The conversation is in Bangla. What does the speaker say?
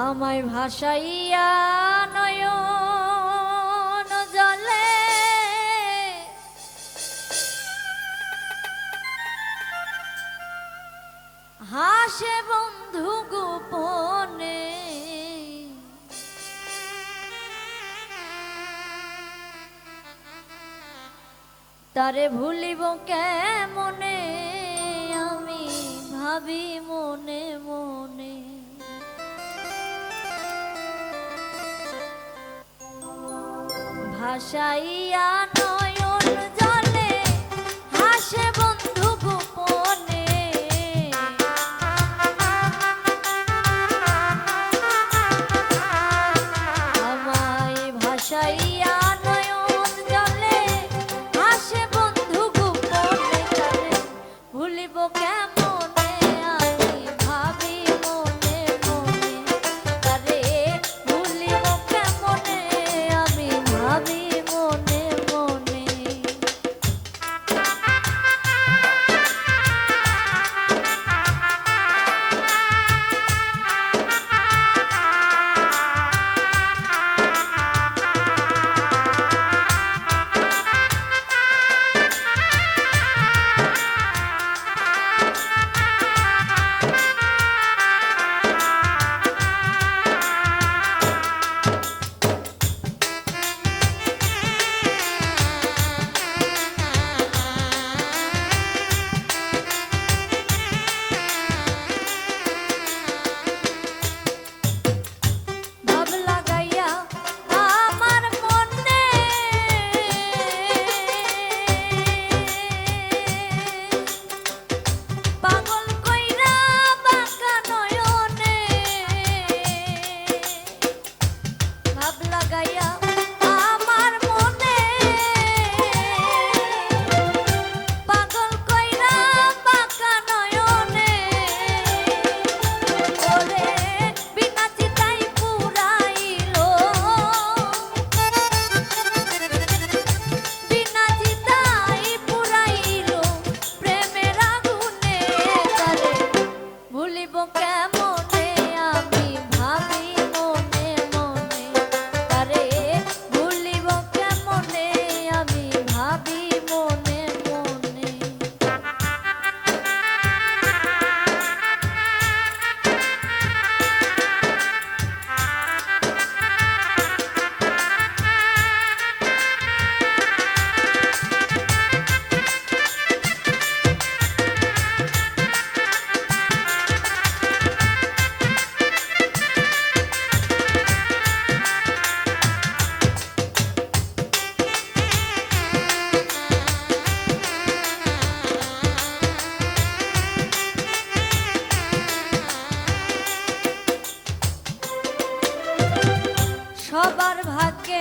আমায় ভাসাইয়া নয়ন জলে। হাসে বন্ধু গোপনে। তারে ভুলিব কেমনে? আমি ভাবি মনে মনে। ভাসাইয়া নয়ন জলে হাসে বন্ধু গোপনে। আমায় ভাসাইয়া সবার ভাগ্যে